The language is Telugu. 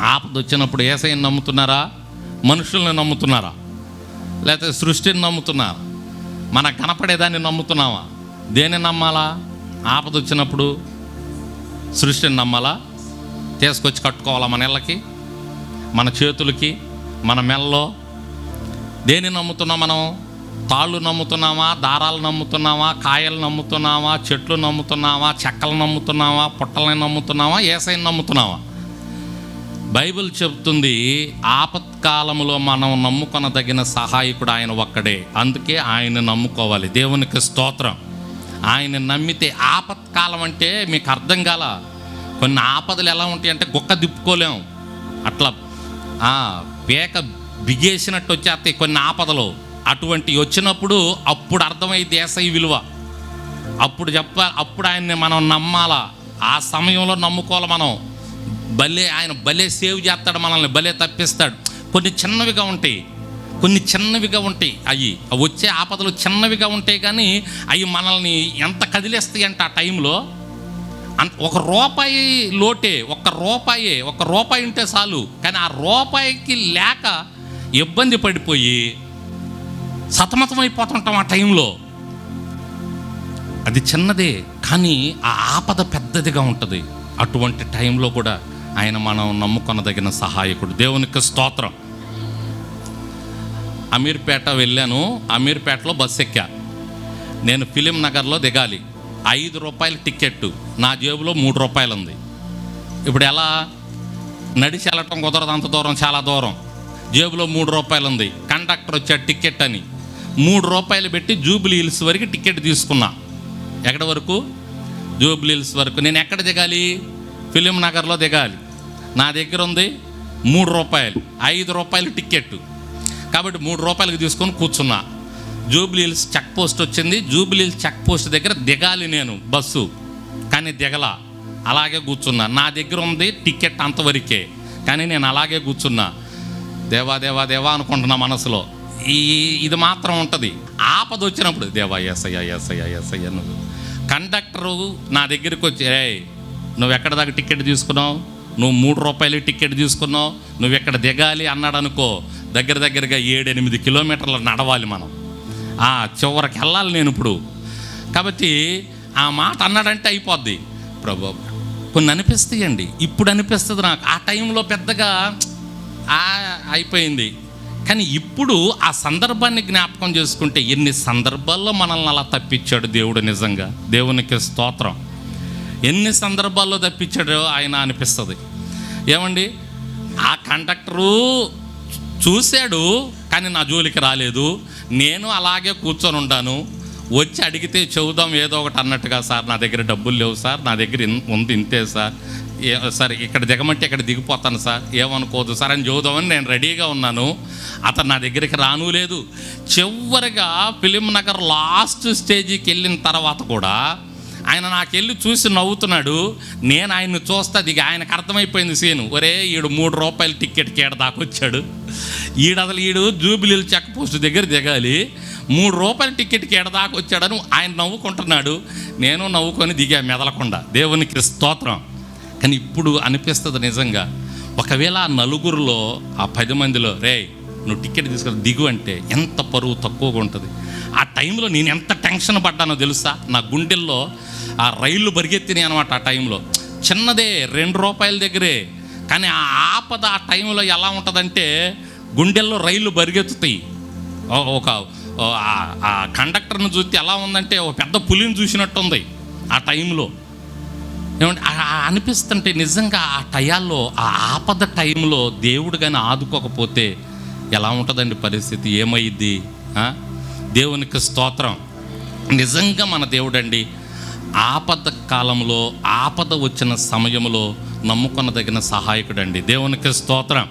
ఆపద వచ్చినప్పుడు ఏసైని నమ్ముతున్నారా? మనుషుల్ని నమ్ముతున్నారా? లేకపోతే సృష్టిని నమ్ముతున్నారా? మనకు కనపడేదాన్ని నమ్ముతున్నావా? దేన్ని నమ్మాలా? ఆపద వచ్చినప్పుడు సృష్టిని నమ్మాలా? తీసుకొచ్చి కట్టుకోవాలా మన ఇళ్ళకి మన చేతులకి మన మెల్లో దేన్ని నమ్ముతున్నాం మనం? తాళ్ళు నమ్ముతున్నామా దారాలు నమ్ముతున్నామా కాయలు నమ్ముతున్నామా చెట్లు నమ్ముతున్నామా చెక్కలు నమ్ముతున్నామా పుట్టలను నమ్ముతున్నామా ఏసైని నమ్ముతున్నావా? బైబిల్ చెప్తుంది ఆపత్కాలంలో మనం నమ్ముకొనదగిన సహాయకుడు ఆయన ఒక్కడే. అందుకే ఆయన నమ్ముకోవాలి. దేవునికి స్తోత్రం. ఆయన నమ్మితే ఆపత్కాలం అంటే మీకు అర్థం కాల. కొన్ని ఆపదలు ఎలా ఉంటాయి అంటే గుక్క దిప్పుకోలేం అట్లా పేక బిగేసినట్టు వచ్చేస్తాయి కొన్ని ఆపదలు. అటువంటి వచ్చినప్పుడు అప్పుడు అర్థమైంది ఏసై విలువ. అప్పుడు చెప్ప అప్పుడు ఆయన్ని మనం నమ్మాలా. ఆ సమయంలో నమ్ముకోవాలి మనం. భలే ఆయన భలే సేవ్ చేస్తాడు మనల్ని భలే తప్పిస్తాడు. కొన్ని చిన్నవిగా ఉంటాయి. కొన్ని చిన్నవిగా ఉంటాయి. అవి వచ్చే ఆపదలు చిన్నవిగా ఉంటాయి కానీ అవి మనల్ని ఎంత కదిలేస్తాయి అంటే ఆ టైంలో? అంత ఒక రూపాయి లోటే ఒక్క రూపాయి ఒక రూపాయి ఉంటే చాలు. కానీ ఆ రూపాయికి లేక ఇబ్బంది పడిపోయి సతమతమైపోతుంటాం ఆ టైంలో. అది చిన్నదే కానీ ఆ ఆపద పెద్దదిగా ఉంటుంది. అటువంటి టైంలో కూడా ఆయన మనం నమ్ముకొనదగిన సహాయకుడు. దేవునికి స్తోత్రం. అమీర్పేట వెళ్ళాను. అమీర్పేటలో బస్ ఎక్కా. నేను ఫిలిం నగర్లో దిగాలి. ఐదు రూపాయల టికెట్ నా జేబులో మూడు రూపాయలు ఉంది ఇప్పుడు ఎలా? నడిచి వెళ్ళటం కుదరదు. అంత దూరం చాలా దూరం. జేబులో మూడు రూపాయలు ఉంది కండక్టర్ వచ్చాడు టికెట్ అని. మూడు రూపాయలు పెట్టి జూబ్లీ హిల్స్ వరకు టికెట్ తీసుకున్నా. ఎక్కడ వరకు? జూబ్లీ హిల్స్ వరకు. నేను ఎక్కడ దిగాలి? ఫిలిం నగర్లో దిగాలి. నా దగ్గర ఉంది మూడు రూపాయలు ఐదు రూపాయలు టికెట్ కాబట్టి మూడు రూపాయలకు తీసుకొని కూర్చున్నా. జూబ్లీ హిల్స్ చెక్ పోస్ట్ వచ్చింది. జూబిలీ హిల్స్ చెక్ పోస్ట్ దగ్గర దిగాలి నేను బస్సు. కానీ దిగల. అలాగే కూర్చున్నా. నా దగ్గర ఉంది టికెట్ అంతవరకే. కానీ నేను అలాగే కూర్చున్నా. దేవా దేవా దేవా అనుకుంటున్నా మనసులో. ఈ ఇది మాత్రం ఉంటుంది. ఆపద వచ్చినప్పుడు దేవా ఎస్ఐ ఎస్ఐ ఎస్ఐ నువ్వు. కండక్టరు నా దగ్గరికి వచ్చి రే నువ్వు ఎక్కడ దాకా టికెట్ తీసుకున్నావు? నువ్వు మూడు రూపాయలు టికెట్ తీసుకున్నావు నువ్వు ఎక్కడ దిగాలి అన్నాడు అనుకో దగ్గర దగ్గరగా ఏడెనిమిది కిలోమీటర్లు నడవాలి మనం. ఆ చివరికి వెళ్ళాలి నేను ఇప్పుడు. కాబట్టి ఆ మాట అన్నాడంటే అయిపోద్ది. ప్రభు కొన్ని అనిపిస్తాయండి. ఇప్పుడు అనిపిస్తుంది నాకు. ఆ టైంలో పెద్దగా అయిపోయింది. కానీ ఇప్పుడు ఆ సందర్భాన్ని జ్ఞాపకం చేసుకుంటే ఎన్ని సందర్భాల్లో మనల్ని అలా తప్పించాడు దేవుడు నిజంగా. దేవునికి స్తోత్రం. ఎన్ని సందర్భాల్లో తప్పించాడో ఆయన అనిపిస్తుంది. ఏమండి? ఆ కండక్టరు చూశాడు కానీ నా జోలికి రాలేదు. నేను అలాగే కూర్చొని ఉంటాను. వచ్చి అడిగితే చెబుదాం ఏదో ఒకటి అన్నట్టుగా సార్ నా దగ్గర డబ్బులు లేవు సార్ నా దగ్గర ఉంది ఇంతే సార్. ఏ సార్ ఇక్కడ దిగమంటే ఇక్కడ దిగిపోతాను సార్. ఏమనుకోదు సార్ అని చెబుదామని నేను రెడీగా ఉన్నాను. అతను నా దగ్గరికి రాను లేదు. చివరిగా ఫిలిం నగర్ లాస్ట్ స్టేజీకి వెళ్ళిన తర్వాత కూడా ఆయన నాకెళ్ళి చూసి నవ్వుతున్నాడు. నేను ఆయన్ని చూస్తా దిగి ఆయనకు అర్థమైపోయింది సీను. ఒరే ఈడు మూడు రూపాయల టికెట్ కేడ దాకొచ్చాడు ఈడు అసలు ఈడు జూబిలీలు చెక్ పోస్ట్ దగ్గర దిగాలి. మూడు రూపాయల టికెట్ కేడ దాకొచ్చాడని ఆయన నవ్వుకుంటున్నాడు. నేను నవ్వుకొని దిగా మెదలకుండా. దేవునికి స్తోత్రం. కానీ ఇప్పుడు అనిపిస్తుంది నిజంగా. ఒకవేళ ఆ నలుగురిలో ఆ పది మందిలో రే నువ్వు టికెట్ తీసుకొని దిగు అంటే ఎంత పరువు తక్కువగా ఉంటుంది. ఆ టైంలో నేను ఎంత టెన్షన్ పడ్డానో తెలుసా? నా గుండెల్లో ఆ రైళ్ళు పరిగెత్తినాయి అనమాట ఆ టైంలో. చిన్నదే రెండు రూపాయల దగ్గరే. కానీ ఆ ఆపద ఆ టైంలో ఎలా ఉంటుందంటే గుండెల్లో రైళ్ళు పరిగెత్తుతాయి ఒక ఆ- కండక్టర్ని చూస్తే ఎలా ఉందంటే ఒక పెద్ద పులిని చూసినట్టు ఉంది ఆ టైంలో. ఏమంటే అనిపిస్తుంటే నిజంగా ఆ టయాల్లో ఆ ఆపద టైంలో దేవుడు కానీ ఆదుకోకపోతే ఎలా ఉంటుందండి పరిస్థితి? ఏమైద్ది? దేవునికి స్తోత్రం. నిజంగా మన దేవుడండి ఆపద కాలంలో ఆపద వచ్చిన సమయంలో నమ్ముకొనదగిన సహాయకుడండి. దేవునికి స్తోత్రం.